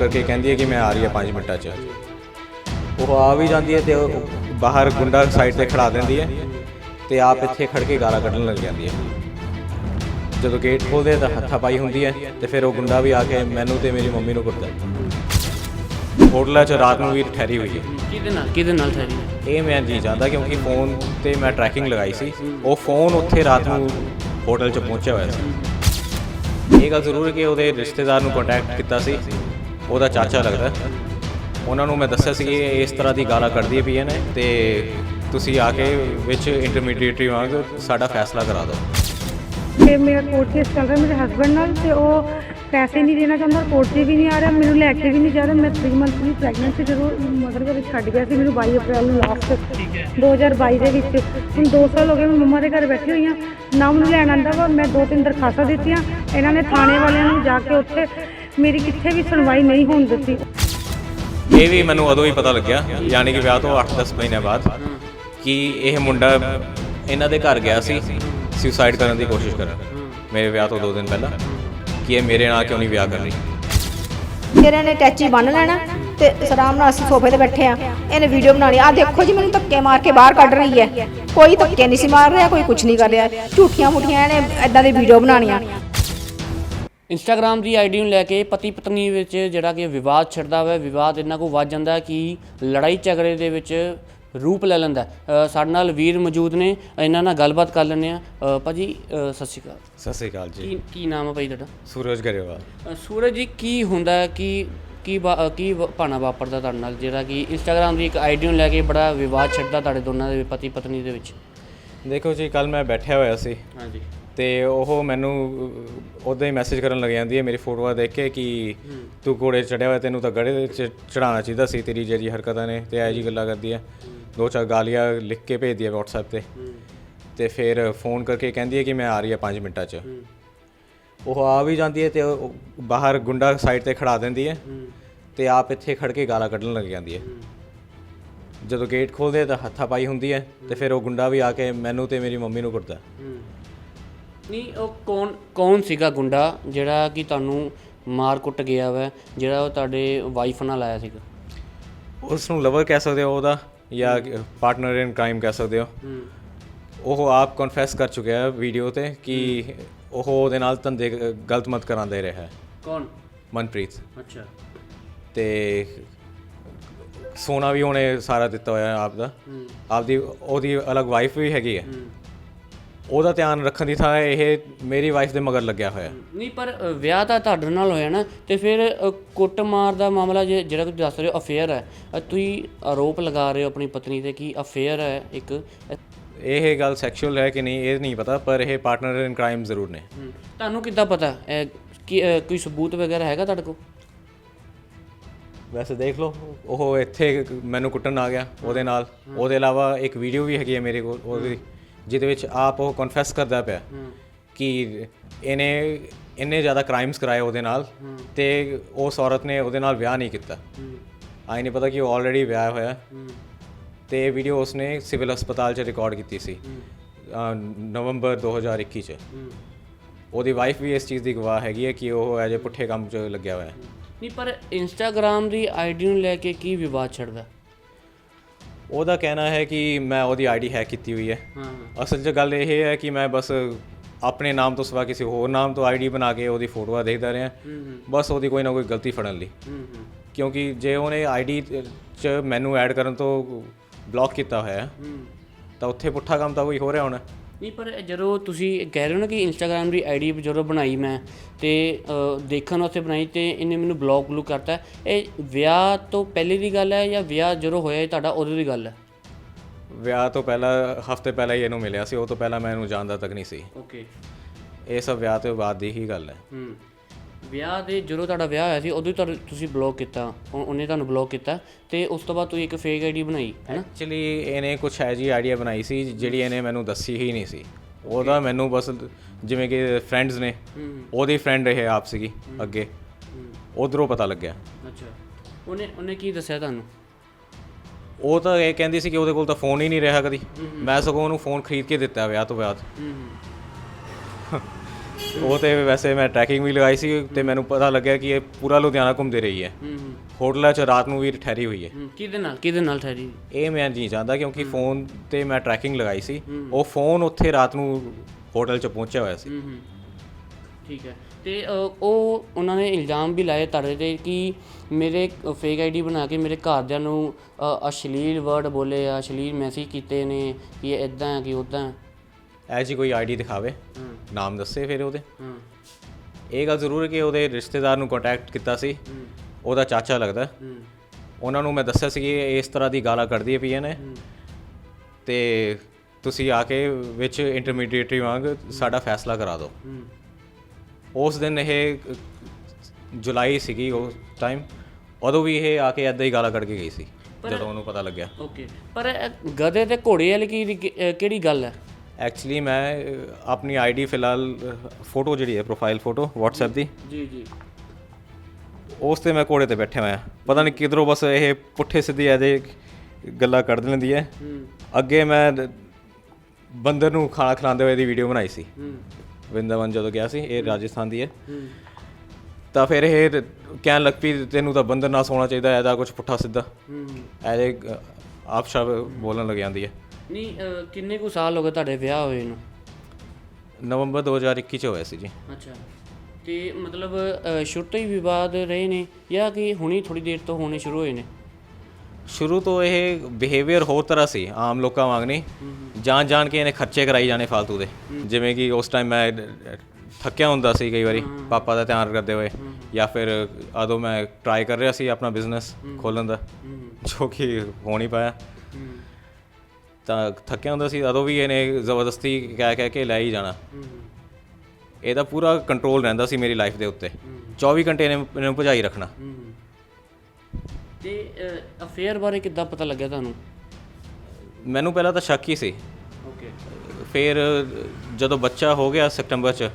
ਕਰਕੇ ਕਹਿੰਦੀ ਹੈ ਕਿ ਮੈਂ ਆ ਰਹੀ ਹਾਂ 5 ਮਿੰਟਾਂ 'ਚ। ਉਹ ਆ ਵੀ ਜਾਂਦੀ ਹੈ ਤੇ ਉਹ ਬਾਹਰ ਗੁੰਡਾ ਸਾਈਡ ਤੇ ਖੜਾ ਦਿੰਦੀ ਹੈ ਤੇ ਆਪ ਇੱਥੇ ਖੜ ਕੇ ਗਾਲਾਂ ਕੱਢਣ ਲੱਗ ਜਾਂਦੀ ਹੈ। ਜਦੋਂ ਗੇਟ ਖੋਲਦੇ ਤਾਂ ਹੱਥਾ ਪਾਈ ਹੁੰਦੀ ਹੈ ਤੇ ਫਿਰ ਉਹ ਗੁੰਡਾ ਵੀ ਆ ਕੇ ਮੈਨੂੰ ਤੇ ਮੇਰੀ ਮੰਮੀ ਨੂੰ ਕੁੱਟਦਾ ਹੋਟਲਾਂ 'ਚ ਰਾਤ ਨੂੰ ਵੀ ਠਹਿਰੀ ਹੋਈ ਹੈ। ਕਿਹਦੇ ਨਾਲ? ਕਿਹਦੇ ਨਾਲ ਠਹਿਰੀ? ਇਹ ਮੈਂ ਨਹੀਂ ਚਾਹੁੰਦਾ ਕਿਉਂਕਿ ਫੋਨ ਤੇ ਮੈਂ ਟਰੈਕਿੰਗ ਲਗਾਈ ਸੀ। ਉਹ ਫੋਨ ਉੱਥੇ ਰਾਤ ਨੂੰ ਹੋਟਲ 'ਚ ਪਹੁੰਚਿਆ ਹੋਇਆ ਸੀ। ਇਹ ਗੱਲ ਜ਼ਰੂਰ ਹੈ ਕਿ ਉਹਦੇ ਰਿਸ਼ਤੇਦਾਰ ਨੂੰ ਕੰਟੈਕਟ ਕੀਤਾ ਸੀ। ਉਹਦਾ ਚਾਚਾ ਲੱਗਦਾ। ਉਹਨਾਂ ਨੂੰ ਮੈਂ ਦੱਸਿਆ ਸੀ ਕਿ ਇਸ ਤਰ੍ਹਾਂ ਦੀ ਗਾਲਾਂ ਕੱਢਦੀ ਪਈਆਂ ਨੇ ਤੇ ਤੁਸੀਂ ਆ ਕੇ ਵਿੱਚ ਇੰਟਰਮੀਡੀਏਟਰੀ ਵਾਂਗ ਸਾਡਾ ਫੈਸਲਾ ਕਰਾ ਦਿਓ। ਤੇ ਮੇਰਾ ਕੋਰਟ ਕੇਸ ਚੱਲ ਰਿਹਾ ਮੇਰੇ ਹਸਬੰਡ ਨਾਲ ਤੇ ਉਹ ਪੈਸੇ ਨਹੀਂ ਦੇਣਾ ਚਾਹੁੰਦਾ ਕੋਰਟ 'ਤੇ ਵੀ ਨਹੀਂ ਆ ਰਿਹਾ, ਮੈਨੂੰ ਲੈ ਕੇ ਵੀ ਨਹੀਂ ਜਾ ਰਿਹਾ। ਮੈਂ 3 ਮੰਥ ਦੀ ਪ੍ਰੈਗਨੈਂਟ ਸੀ ਜਦੋਂ ਮਦਰ ਦੇ ਵਿੱਚ ਛੱਡ ਗਿਆ ਸੀ, ਮੈਨੂੰ 22 ਅਪ੍ਰੈਲ ਨੂੰ ਲਾਸਟ 2022 ਦੇ ਵਿੱਚ। ਹੁਣ 2 ਸਾਲ ਹੋ ਗਏ ਮੈਂ ਮੰਮਾ ਦੇ ਘਰ ਬੈਠੀ ਹੋਈ ਹਾਂ। ਨਾ ਮੈਨੂੰ ਲੈਣ ਆਂਦਾ ਵਾ, ਮੈਂ ਦੋ ਤਿੰਨ ਦਰਖਾਸਤਾਂ ਦਿੱਤੀਆਂ। ਇਹਨਾਂ ਨੇ ਥਾਣੇ ਵਾਲਿਆਂ ਨੂੰ ਜਾ ਕੇ ਉੱਥੇ ਮੇਰੀ ਕਿੱਥੇ ਵੀ ਸੁਣਵਾਈ ਨਹੀਂ ਹੋਣ ਦਿੱਤੀ। ਇਹ ਵੀ ਮੈਨੂੰ ਉਦੋਂ ਹੀ ਪਤਾ ਲੱਗਿਆ ਯਾਨੀ ਕਿ ਵਿਆਹ ਤੋਂ 8-10 ਮਹੀਨੇ ਬਾਅਦ ਕਿ ਇਹ ਮੁੰਡਾ ਇਹਨਾਂ ਦੇ ਘਰ ਗਿਆ ਸੀ ਸੁਸਾਈਡ ਕਰਨ ਦੀ ਕੋਸ਼ਿਸ਼ ਕਰਨ। ਮੇਰੇ ਵਿਆਹ ਤੋਂ 2 ਦਿਨ ਪਹਿਲਾਂ ਕਿ ਇਹ ਮੇਰੇ ਨਾਲ ਕਿਉਂ ਨਹੀਂ ਵਿਆਹ ਕਰ ਰਹੀ ਫਿਰ ਇਹਨੇ ਟੈਚੀ ਬੰਨ ਲੈਣਾ ਤੇ ਆਰਾਮ ਨਾਲ ਅਸੀਂ ਸੋਫੇ ਤੇ ਬੈਠੇ ਆ ਇਹਨੇ ਵੀਡੀਓ ਬਣਾਣੀ ਆ ਦੇਖੋ ਜੀ ਮੈਨੂੰ ਧੱਕੇ ਮਾਰ ਕੇ ਬਾਹਰ ਕੱਢ ਰਹੀ ਹੈ। ਕੋਈ ਧੱਕੇ ਨਹੀਂ ਸੀ ਮਾਰ ਰਿਹਾ ਕੋਈ ਕੁਝ ਨਹੀਂ ਕਰ ਰਿਹਾ। ਝੂਠੀਆਂ ਮੁੱਠੀਆਂ ਇਹਨੇ ਐਦਾਂ ਦੀ ਵੀਡੀਓ ਬਣਾਉਣੀਆਂ। ਇੰਸਟਾਗ੍ਰam ਦੀ ਆਈਡੀ ਨੂੰ ਲੈ ਕੇ ਪਤੀ ਪਤਨੀ ਵਿੱਚ ਜਿਹੜਾ ਕਿ ਵਿਵਾਦ ਛਿੜਦਾ ਹੋਇਆ ਵਿਵਾਦ ਇੰਨਾ ਕੋ ਵੱਧ ਜਾਂਦਾ ਕਿ ਲੜਾਈ ਝਗੜੇ ਦੇ ਵਿੱਚ ਰੂਪ ਲੈ ਲੈਂਦਾ ਸਾਡੇ ਨਾਲ ਵੀਰ ਮੌਜੂਦ ਨੇ ਇਹਨਾਂ ਨਾਲ ਗੱਲਬਾਤ ਕਰ ਲੈਂਦੇ ਆ ਭਾਜੀ ਸਤਿ ਸ਼੍ਰੀ ਅਕਾਲ। ਸਤਿ ਸ੍ਰੀ ਅਕਾਲ ਜੀ। ਕੀ ਕੀ ਨਾਮ ਹੈ ਭਾਈ ਤੁਹਾਡਾ? ਸੂਰਜ ਗਰੇਵਾਲ। ਸੂਰਜ ਜੀ ਕੀ ਹੁੰਦਾ ਕਿ ਕੀ ਕੀ ਭਾਣਾ ਵਾਪਰਦਾ ਤੁਹਾਡੇ ਨਾਲ? ਜਿਹੜਾ ਕਿ ਇੰਸਟਾਗ੍ਰam ਦੀ ਇੱਕ ਆਈਡੀ ਨੂੰ ਲੈ ਕੇ ਬੜਾ ਵਿਵਾਦ ਛਿੜਦਾ ਤੁਹਾਡੇ ਦੋਨਾਂ ਦੇ ਪਤੀ ਪਤਨੀ ਦੇ ਵਿੱਚ। ਦੇਖੋ ਜੀ ਕੱਲ ਮੈਂ ਬੈਠਿਆ ਹੋਇਆ ਸੀ। ਹਾਂਜੀ। ਤੇ ਉਹ ਮੈਨੂੰ ਉਦਾਂ ਹੀ ਮੈਸੇਜ ਕਰਨ ਲੱਗ ਜਾਂਦੀ ਹੈ ਮੇਰੀ ਫੋਟੋਆਂ ਦੇਖ ਕੇ ਕਿ ਤੂੰ ਘੋੜੇ ਚੜਿਆ ਹੋਇਆ ਤੈਨੂੰ ਤਾਂ ਗੜੇ 'ਤੇ ਚੜਾਉਣਾ ਚਾਹੀਦਾ ਸੀ, ਤੇਰੀ ਜਿਹੜੀ ਹਰਕਤਾਂ ਨੇ ਤੇ ਐ ਜੀ ਗੱਲਾਂ ਕਰਦੀ ਹੈ ਦੋ ਚਾਰ ਗਾਲੀਆਂ ਲਿਖ ਕੇ ਭੇਜਦੀ ਹੈ WhatsApp ਤੇ। ਤੇ ਫਿਰ ਫੋਨ ਕਰਕੇ ਕਹਿੰਦੀ ਹੈ ਕਿ ਮੈਂ ਆ ਰਹੀ ਹਾਂ 5 ਮਿੰਟਾਂ 'ਚ। ਉਹ ਆ ਵੀ ਜਾਂਦੀ ਹੈ ਤੇ ਬਾਹਰ ਗੁੰਡਾ ਸਾਈਡ ਤੇ ਖੜਾ ਦਿੰਦੀ ਹੈ ਤੇ ਆਪ ਇੱਥੇ ਖੜ ਕੇ ਗਾਲਾਂ ਕੱਢਣ ਲੱਗ ਜਾਂਦੀ ਹੈ। ਜਦੋਂ ਗੇਟ ਖੋਲਦੇ ਤਾਂ ਹੱਥਾ ਪਾਈ ਹੁੰਦੀ ਹੈ ਤੇ ਫਿਰ ਉਹ ਗੁੰਡਾ ਵੀ ਆ ਕੇ ਮੈਨੂੰ ਤੇ ਮੇਰੀ ਮੰਮੀ ਨੂੰ ਕੁੱਟਦਾ। ਨਹੀਂ ਉਹ ਕੌਣ ਕੌਣ ਸੀਗਾ ਗੁੰਡਾ ਜਿਹੜਾ ਕਿ ਤੁਹਾਨੂੰ ਮਾਰ ਕੁੱਟ ਗਿਆ ਵਾ ਜਿਹੜਾ ਉਹ ਤੁਹਾਡੇ ਵਾਈਫ ਨਾਲ ਆਇਆ ਸੀਗਾ? ਉਸ ਨੂੰ ਲਵਰ ਕਹਿ ਸਕਦੇ ਹੋ ਉਹਦਾ ਜਾਂ ਪਾਰਟਨਰ ਇਨ ਕ੍ਰਾਈਮ ਕਹਿ ਸਕਦੇ ਹੋ। ਉਹ ਆਪ ਕਨਫੈਸ ਕਰ ਚੁੱਕਿਆ ਹੈ ਵੀਡੀਓ ਤੇ ਕਿ ਉਹ ਉਹਦੇ ਨਾਲ ਧੰਦੇ ਗਲਤ ਮਤ ਕਰਾਉਂਦੇ ਰਿਹਾ ਹੈ। ਕੌਣ? ਮਨਪ੍ਰੀਤ। ਅੱਛਾ। ਤੇ ਸੋਨਾ ਵੀ ਉਹਨੇ ਸਾਰਾ ਦਿੱਤਾ ਹੋਇਆ ਆਪ ਦਾ। ਆਪਦੀ ਉਹਦੀ ਅਲੱਗ ਵਾਈਫ ਵੀ ਹੈਗੀ ਹੈ। ਉਹਦਾ ਧਿਆਨ ਰੱਖਣ ਦੀ ਥਾਂ ਇਹ ਮੇਰੀ ਵਾਈਫ ਦੇ ਮਗਰ ਲੱਗਿਆ ਹੋਇਆ। ਨਹੀਂ ਪਰ ਅ, ਵਿਆਹ ਤਾਂ ਤੁਹਾਡੇ ਨਾਲ ਹੋਇਆ ਨਾ ਤੇ ਫਿਰ ਅ, ਕੁੱਟਮਾਰ ਦਾ ਮਾਮਲਾ ਜੇ- ਜਿਹੜਾ ਤੁਸੀਂ ਦੱਸ ਰਹੇ ਹੋ ਅਫੇਅਰ ਹੈ। ਅ, ਤੁਸੀਂ ਆਰੋਪ ਲਗਾ ਰਹੇ ਹੋ ਆਪਣੀ ਪਤਨੀ ਤੇ ਕਿ ਅਫੇਅਰ ਹੈ ਇੱਕ। ਅ, ਇਹ ਗੱਲ ਸੈਕਸ਼ੂਅਲ ਹੈ ਕਿ ਨਹੀਂ ਇਹ ਨਹੀਂ ਪਤਾ ਪਰ ਇਹ ਪਾਰਟਨਰ ਇਨ ਕ੍ਰਾਈਮ ਜ਼ਰੂਰ ਨੇ। ਤੁਹਾਨੂੰ ਕਿੱਦਾਂ ਪਤਾ? ਇਹ ਕਿ ਅ, ਕੋਈ ਸਬੂਤ ਵਗੈਰਾ ਹੈਗਾ ਤੁਹਾਡੇ ਕੋਲ? ਵੈਸੇ ਦੇਖ ਲਓ ਉਹ ਇੱਥੇ ਮੈਨੂੰ ਕੁੱਟਣ ਆ ਗਿਆ ਉਹਦੇ ਨਾਲ। ਉਹਦੇ ਇਲਾਵਾ ਇੱਕ ਵੀਡੀਓ ਵੀ ਹੈਗੀ ਹੈ ਮੇਰੇ ਕੋਲ ਉਹਦੀ। ਜਿਹਦੇ ਵਿੱਚ ਆਪ ਉਹ ਕਨਫੈਸ ਕਰਦਾ ਪਿਆ ਕਿ ਇਹਨੇ ਇੰਨੇ ਜ਼ਿਆਦਾ ਕ੍ਰਾਈਮਸ ਕਰਾਏ ਉਹਦੇ ਨਾਲ ਤੇ ਉਸ ਔਰਤ ਨੇ ਉਹਦੇ ਨਾਲ ਵਿਆਹ ਨਹੀਂ ਕੀਤਾ। ਆਈ ਨਹੀਂ ਪਤਾ ਕਿ ਉਹ ਆਲਰੇਡੀ ਵਿਆਹ ਹੋਇਆ। ਤੇ ਇਹ ਵੀਡੀਓ ਉਸਨੇ ਸਿਵਲ ਹਸਪਤਾਲ 'ਚ ਰਿਕਾਰਡ ਕੀਤੀ ਸੀ। ਨਵੰਬਰ 2021 'ਚ। ਉਹਦੀ ਵਾਈਫ ਵੀ ਇਸ ਚੀਜ਼ ਦੀ ਗਵਾਹ ਹੈਗੀ ਹੈ ਕਿ ਉਹ ਐਜੇ ਪੁੱਠੇ ਕੰਮ 'ਚ ਲੱਗਿਆ ਹੋਇਆ ਹੈ। ਨਹੀਂ ਪਰ ਇੰਸਟਾਗ੍ਰam ਦੀ ਆਈਡੀ ਨੂੰ ਲੈ ਕੇ ਕੀ ਵਿਵਾਦ ਛਿੜਦਾ ਉਹਦਾ ਕਹਿਣਾ ਹੈ ਕਿ ਮੈਂ ਉਹਦੀ ਆਈਡੀ ਹੈਕ ਕੀਤੀ ਹੋਈ ਹੈ। ਹਾਂ। ਅਸਲ 'ਚ ਗੱਲ ਇਹ ਹੈ ਕਿ ਮੈਂ ਬਸ ਆਪਣੇ ਨਾਮ ਤੋਂ ਸਿਵਾ ਕਿਸੇ ਹੋਰ ਨਾਮ ਤੋਂ ਆਈਡੀ ਬਣਾ ਕੇ ਉਹਦੀ ਫੋਟੋਆਂ ਦੇਖਦਾ ਰਿਹਾ। ਬਸ ਉਹਦੀ ਕੋਈ ਨਾ ਕੋਈ ਗਲਤੀ ਫੜਨ ਲਈ। ਕਿਉਂਕਿ ਜੇ ਉਹਨੇ ਆਈਡੀ 'ਚ ਮੈਨੂੰ ਐਡ ਕਰਨ ਤੋਂ ਬਲੌਕ ਕੀਤਾ ਹੋਇਆ ਤਾਂ ਉੱਥੇ ਪੁੱਠਾ ਕੰਮ ਤਾਂ ਕੋਈ ਹੋ ਰਿਹਾ ਹੋਣਾ। ਨਹੀਂ ਪਰ ਜਦੋਂ ਤੁਸੀਂ ਕਹਿ ਰਹੇ ਹੋ ਨਾ ਕਿ ਇੰਸਟਾਗ੍ਰam ਦੀ ਆਈਡੀ ਜਦੋਂ ਬਣਾਈ ਮੈਂ ਤੇ ਦੇਖਣ ਵਾਸਤੇ ਬਣਾਈ ਤੇ ਇਹਨੇ ਮੈਨੂੰ ਬਲੌਕ ਬਲੂ ਕਰਤਾ ਇਹ ਵਿਆਹ ਤੋਂ ਪਹਿਲੇ ਦੀ ਗੱਲ ਹੈ ਜਾਂ ਵਿਆਹ ਜਦੋਂ ਹੋਇਆ ਤੁਹਾਡਾ ਉਦੋਂ ਦੀ ਗੱਲ ਹੈ? ਵਿਆਹ ਤੋਂ ਪਹਿਲਾਂ ਹਫ਼ਤੇ ਪਹਿਲਾਂ ਹੀ ਇਹਨੂੰ ਮਿਲਿਆ ਸੀ ਉਹ ਤੋਂ ਪਹਿਲਾਂ ਮੈਂ ਇਹਨੂੰ ਜਾਣਦਾ ਤੱਕ ਨਹੀਂ ਸੀ। ਓਕੇ ਇਹ ਸਭ ਵਿਆਹ ਤੋਂ ਬਾਅਦ ਦੀ ਹੀ ਗੱਲ ਹੈ। ਹੂੰ। ਵਿਆਹ ਦੇ ਜਦੋਂ ਤੁਹਾਡਾ ਵਿਆਹ ਹੋਇਆ ਸੀ ਉਦੋਂ ਹੀ ਤੁਹਾਨੂੰ ਤੁਸੀਂ ਬਲੌਕ ਕੀਤਾ। ਉਹ- ਉਹਨੇ ਤੁਹਾਨੂੰ ਬਲੌਕ ਕੀਤਾ ਤੇ ਉਸ ਤੋਂ ਬਾਅਦ ਤੁਸੀਂ ਇੱਕ ਫੇਕ ਆਈਡੀ ਬਣਾਈ ਹੈ ਨਾ? ਐਕਚੁਅਲੀ ਇਹਨੇ ਕੁਝ ਹੈ ਜੀ ਆਈਡੀਆ ਬਣਾਈ ਸੀ ਜਿਹੜੀ ਇਹਨੇ ਮੈਨੂੰ ਦੱਸੀ ਹੀ ਨਹੀਂ ਸੀ। ਉਹਦਾ ਮੈਨੂੰ ਬਸ ਜਿਵੇਂ ਕਿ ਫਰੈਂਡਸ ਨੇ ਉਹਦੀ ਫਰੈਂਡ ਇਹ ਆਪ ਸੀਗੀ ਅੱਗੇ। ਉਧਰੋਂ ਪਤਾ ਲੱਗਿਆ। ਅੱਛਾ। ਉਹਨੇ ਉਹਨੇ ਕੀ ਦੱਸਿਆ ਤੁਹਾਨੂੰ? ਉਹ ਤਾਂ ਇਹ ਕਹਿੰਦੀ ਸੀ ਕਿ ਉਹਦੇ ਕੋਲ ਤਾਂ ਫੋਨ ਹੀ ਨਹੀਂ ਰਿਹਾ ਕਦੀ। ਮੈਂ ਸਗੋਂ ਉਹਨੂੰ ਫੋਨ ਖਰੀਦ ਕੇ ਦਿੱਤਾ ਵਿਆਹ ਤੋਂ ਬਾਅਦ। ਉਹ ਤੇ ਵੈਸੇ ਮੈਂ ਟਰੈਕਿੰਗ ਵੀ ਲਗਾਈ ਸੀ ਤੇ ਮੈਨੂੰ ਪਤਾ ਲੱਗਿਆ ਕਿ ਇਹ ਪੂਰਾ ਲੁਧਿਆਣਾ ਘੁੰਮਦੀ ਰਹੀ ਹੈ। ਹੋਟਲਾਂ 'ਚ ਰਾਤ ਨੂੰ ਵੀ ਠਹਿਰੀ ਹੋਈ ਹੈ। ਕਿਹਦੇ ਨਾਲ ਕਿਹਦੇ ਨਾਲ ਠਹਿਰੀ ਇਹ ਮੈਂ ਨਹੀਂ ਜਾਣਦਾ ਕਿਉਂਕਿ ਫੋਨ ਤੇ ਮੈਂ ਟਰੈਕਿੰਗ ਲਗਾਈ ਸੀ। ਉਹ ਫੋਨ ਉੱਥੇ ਰਾਤ ਨੂੰ ਹੋਟਲ 'ਚ ਪਹੁੰਚਿਆ ਹੋਇਆ ਸੀ। ਠੀਕ ਹੈ। ਤੇ ਉਹ ਉਹਨਾਂ ਨੇ ਇਲਜ਼ਾਮ ਵੀ ਲਾਏ ਤੁਹਾਡੇ ਤੇ ਕਿ ਮੇਰੇ ਫੇਕ ਆਈਡੀ ਬਣਾ ਕੇ ਮੇਰੇ ਘਰਦਿਆਂ ਨੂੰ ਅਸ਼ਲੀਲ ਵਰਡ ਬੋਲੇ ਆ ਅਸ਼ਲੀਲ ਮੈਸੇਜ ਕੀਤੇ ਨੇ ਕਿ ਇਹ ਇਦਾਂ ਹੈ ਕਿ ਉਦਾਂ ਐ ਜੀ ਕੋਈ ਆਈਡੀ ਦਿਖਾਵੇ ਹੂੰ। ਨਾਮ ਦੱਸੇ ਫਿਰ ਉਹਦੇ। ਹੂੰ। ਇਹ ਗੱਲ ਜ਼ਰੂਰ ਹੈ ਕਿ ਉਹਦੇ ਰਿਸ਼ਤੇਦਾਰ ਨੂੰ ਕੰਟੈਕਟ ਕੀਤਾ ਸੀ। ਹੂੰ। ਉਹਦਾ ਚਾਚਾ ਲੱਗਦਾ। ਹੂੰ। ਉਹਨਾਂ ਨੂੰ ਮੈਂ ਦੱਸਿਆ ਸੀ ਕਿ ਇਸ ਤਰ੍ਹਾਂ ਦੀ ਗਾਲਾਂ ਕੱਢਦੀ ਪਈਆਂ ਨੇ ਤੇ ਤੁਸੀਂ ਆ ਕੇ ਵਿੱਚ ਇੰਟਰਮੀਡੀਏਟਰੀ ਵਾਂਗ ਸਾਡਾ ਫੈਸਲਾ ਕਰਾ ਦਿਓ। ਹੂੰ। ਉਸ ਦਿਨ ਇਹ ਜੁਲਾਈ ਸੀਗੀ ਉਸ ਟਾਈਮ ਉਦੋਂ ਵੀ ਇਹ ਆ ਕੇ ਐਦਾਂ ਹੀ ਗਾਲਾਂ ਕੱਢ ਕੇ ਗਈ ਸੀ ਜਦੋਂ ਉਹਨੂੰ ਪਤਾ ਲੱਗਿਆ। ਓਕੇ। ਪਰ ਗਧੇ ਤੇ ਘੋੜੇ ਵਾਲੀ ਕੀ ਕਿਹੜੀ ਗੱਲ ਹੈ? ਐਕਚੁਅਲੀ ਮੈਂ ਆਪਣੀ ਆਈਡੀ ਫਿਲਹਾਲ ਫੋਟੋ ਜਿਹੜੀ ਹੈ ਪ੍ਰੋਫਾਈਲ ਫੋਟੋ WhatsApp ਦੀ। ਜੀ ਜੀ। ਉਸ ਤੇ ਮੈਂ ਘੋੜੇ ਤੇ ਬੈਠੇ ਹੋਇਆ। ਪਤਾ ਨਹੀਂ ਕਿਧਰੋਂ ਬਸ ਇਹ ਪੁੱਠੇ ਸਿੱਧੇ ਐਦੇ ਗੱਲਾਂ ਕੱਢ ਲੈਂਦੀ ਹੈ। ਅੱਗੇ ਮੈਂ ਬੰਦਰ ਨੂੰ ਖਾਣਾ ਖਿਲਾਉਂਦੇ ਹੋਏ ਦੀ ਵੀਡੀਓ ਬਣਾਈ ਸੀ। ਵਿੰਦਾਵਨ ਜਦੋਂ ਗਿਆ ਸੀ ਇਹ ਰਾਜਸਥਾਨ ਦੀ ਹੈ। ਤਾਂ ਫਿਰ ਇਹ ਕਹਿਣ ਲੱਗ ਪਈ ਤੈਨੂੰ ਤਾਂ ਬੰਦਰ ਨਾਲ ਸੋਣਾ ਚਾਹੀਦਾ ਐਦਾ ਕੁਝ ਪੁੱਠਾ ਸਿੱਧਾ। ਐਦੇ ਆਪ ਸ਼ਬ ਬੋਲਣ ਲੱਗ ਜਾਂਦੀ ਹੈ। ਨਹੀਂ ਕਿੰਨੇ ਕੁ ਸਾਲ ਹੋ ਗਏ ਤੁਹਾਡੇ ਵਿਆਹ ਹੋਏ ਨੂੰ? ਨਵੰਬਰ 2021 ਚ ਹੋਇਆ ਸੀ ਜੀ। ਅੱਛਾ। ਤੇ ਮਤਲਬ ਅ, ਸ਼ੁਰੂ ਤੋਂ ਹੀ ਵਿਵਾਦ ਰਹੇ ਨੇ ਜਾਂ ਕਿ ਹੁਣੀ ਥੋੜੀ ਦੇਰ ਤੋਂ ਹੋਣੇ ਸ਼ੁਰੂ ਹੋਏ ਨੇ? ਸ਼ੁਰੂ ਤੋਂ ਇਹ ਬਿਹੇਵੀਅਰ ਹੋਰ ਤਰ੍ਹਾਂ ਸੀ ਆਮ ਲੋਕਾਂ ਵਾਂਗ ਨਹੀਂ। ਜਾਣ ਜਾਣ ਕੇ ਇਹਨੇ ਖਰਚੇ ਕਰਾਈ ਜਾਣੇ ਫालतू ਦੇ। ਜਿਵੇਂ ਕਿ ਉਸ ਟਾਈਮ ਮੈਂ ਥੱਕਿਆ ਹੁੰਦਾ ਸੀ ਕਈ ਵਾਰੀ ਪਾਪਾ ਦਾ ਧਿਆਨ ਕਰਦੇ ਹੋਏ। ਜਾਂ ਫਿਰ ਉਦੋਂ ਮੈਂ ਟਰਾਈ ਕਰ ਰਿਹਾ ਸੀ ਆਪਣਾ ਬਿਜ਼ਨਸ ਖੋਲਣ ਦਾ ਜੋ ਕਿ ਹੋ ਨਹੀਂ ਪਾਇਆ। ਤਾਂ ਥੱਕਿਆ ਹੁੰਦਾ ਸੀ ਉਦੋਂ ਵੀ ਇਹਨੇ ਜ਼ਬਰਦਸਤੀ ਕਹਿ ਕਹਿ ਕੇ ਲੈ ਹੀ ਜਾਣਾ। ਇਹਦਾ ਪੂਰਾ ਕੰਟਰੋਲ ਰਹਿੰਦਾ ਸੀ ਮੇਰੀ ਲਾਈਫ ਦੇ ਉੱਤੇ। 24 ਘੰਟੇ ਇਹਨੇ ਇਹਨੂੰ ਭਜਾਈ ਰੱਖਣਾ। ਤੇ ਅਫੇਅਰ ਬਾਰੇ ਕਿੱਦਾਂ ਪਤਾ ਲੱਗਿਆ ਤੁਹਾਨੂੰ? ਮੈਨੂੰ ਪਹਿਲਾਂ ਤਾਂ ਸ਼ੱਕ ਹੀ ਸੀ। ਓਕੇ ਫਿਰ ਜਦੋਂ ਬੱਚਾ ਹੋ ਗਿਆ ਸਤੰਬਰ ਚ